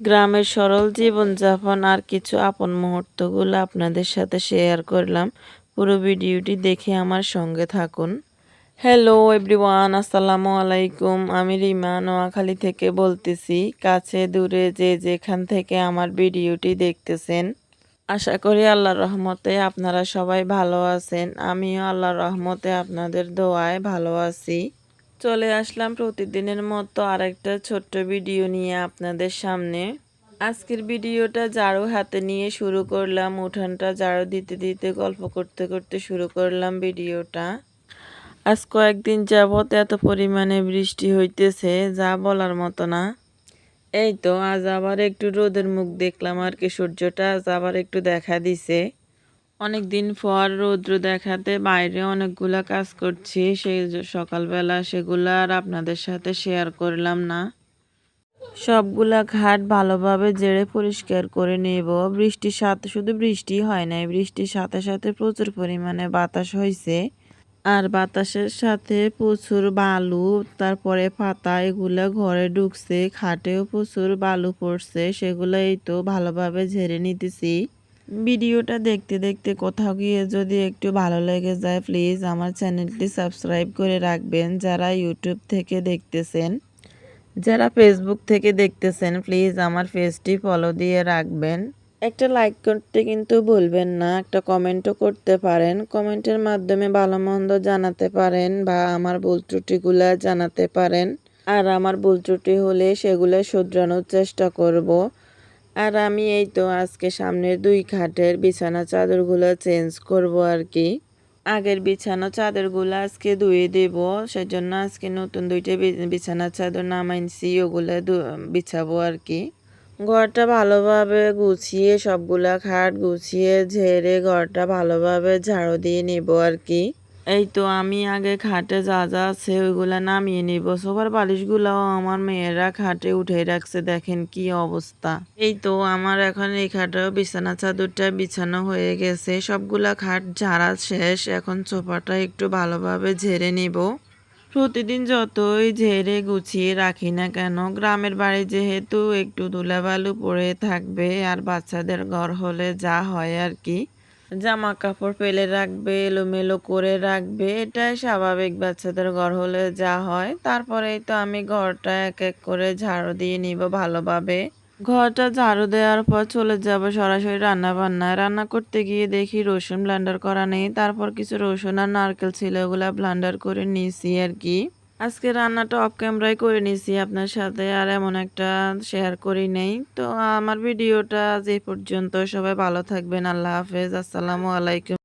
গ্রামের সরল জীবনযাপন আর কিছু আপন মুহূর্তগুলো আপনাদের সাথে শেয়ার করলাম। পুরো ভিডিওটি দেখে আমার সঙ্গে থাকুন। হ্যালো এভরিওয়ান আসসালামু আলাইকুম। আমি রিমা নোয়াখালী থেকে বলতেছি, কাছে, দূরে, যে যেখান থেকে আমার ভিডিওটি দেখতেছেন। আশা করি আল্লাহর রহমতে আপনারা সবাই ভালো আছেন। আমিও আল্লাহর রহমতে আপনাদের দোয়ায় ভালো আছি। চলে আসলাম প্রতিদিনের মতো আরেকটা ছোট্ট ভিডিও নিয়ে আপনাদের সামনে। আজকের ভিডিওটা ঝাড়ু হাতে নিয়ে শুরু করলাম, উঠানটা ঝাড়ু দিতে দিতে, গল্প করতে করতে শুরু করলাম ভিডিওটা। আজ কয়েকদিন যাবৎ এত পরিমাণে বৃষ্টি হইতেছে, যা বলার মতো না। এই তো, আজ আবার একটু রোদের মুখ দেখলাম আর কি, সূর্যটা আজ আবার একটু দেখা দিছে। অনেক দিন পর রৌদ্র দেখাতে বাইরে অনেকগুলা কাজ করছি, সেই সকালবেলা সেগুলা আর আপনাদের সাথে শেয়ার করলাম না। সবগুলা ঘাট ভালোভাবে জেড়ে পরিষ্কার করে নেব। বৃষ্টির সাথে শুধু বৃষ্টি হয় নাই, বৃষ্টির সাথে সাথে প্রচুর পরিমাণে বাতাস হয়েছে আর বাতাসের সাথে প্রচুর বালু, তারপরে পাতা এগুলা ঘরে ঢুকছে, খাটেও প্রচুর বালু পড়ছে, সেগুলো এই তো ভালোভাবে ঝেড়ে নিতেছি। ভিডিওটা দেখতে দেখতে কোথাও গিয়ে যদি একটু ভালো লেগে যায় প্লিজ আমার চ্যানেলটি সাবস্ক্রাইব করে রাখবেন। যারা ইউটিউব থেকে দেখতেছেন, যারা ফেসবুক থেকে দেখতেছেন প্লিজ আমার পেজটি ফলো দিয়ে রাখবেন। একটা লাইক করতে কিন্তু ভুলবেন না, একটা কমেন্টও করতে পারেন। কমেন্টের মাধ্যমে ভালো মন্দ জানাতে পারেন বা আমার ভুল ত্রুটিগুলো জানাতে পারেন। আর আমার ভুল ত্রুটি হলে সেগুলো শুধরানোর চেষ্টা করব। আর আমি এই তো আজকে সামনের দুই খাটের বিছানা চাদরগুলো চেঞ্জ করব আর কি। আগের বিছানা চাদরগুলো আজকে ধুয়ে দেব, সেজন্য আজকে নতুন দুইটা বিছানা চাদর নামাইছি, ওগুলো বিছাবো আর কি। ঘরটা ভালোভাবে গুছিয়ে, সবগুলা খাট গুছিয়ে, ঝেড়ে ঘরটা ভালোভাবে ঝাড়ু দিয়ে নেব আর কি। এই তো আমি আগে খাটে যা যা আছে ওইগুলা নামিয়ে নিব। সোফার বালিশগুলাও আমার মেয়েরা খাটে উঠে রাখছে, দেখেন কি অবস্থা। এই তো আমার এখন এই খাটেও বিছানা চাদরটা বিছানো হয়ে গেছে। সবগুলা খাট ঝাড়া শেষ, এখন সোফাটা একটু ভালোভাবে ঝেড়ে নিব। প্রতিদিন যতই ঝেড়ে গুছিয়ে রাখি না কেন, গ্রামের বাড়ি যেহেতু একটু ধুলাবালু পড়ে থাকবে আর বাচ্চাদের ঘর হলে যা হয় আর কি। জামা কাপড় ফেলে রাখবে, এলোমেলো করে রাখবে, এটাই স্বাভাবিক। বাচ্চাদের ঘর হলে যা হয়, তারপরেই তো আমি ঘরটা এক এক করে ঝাড়ু দিয়ে নিব ভালোভাবে। ঘরটা ঝাড়ু দেওয়ার পর চলে যাব সরাসরি রান্না বান্নায় রান্না করতে গিয়ে দেখি রসুন ব্লান্ডার করা নেই, তারপর কিছু রসুন আর নারকেল ছিল, ওগুলা ব্লান্ডার করে নিয়েছি আর কি। আজকে রান্নাটা অফ ক্যামেরায় করে নিয়েছি আপনার সাথে আর এমন একটা শেয়ার করি নেই। তো আমার ভিডিওটা যে পর্যন্ত। সবাই ভালো থাকবেন। আল্লাহ হাফেজ। আসসালামু আলাইকুম।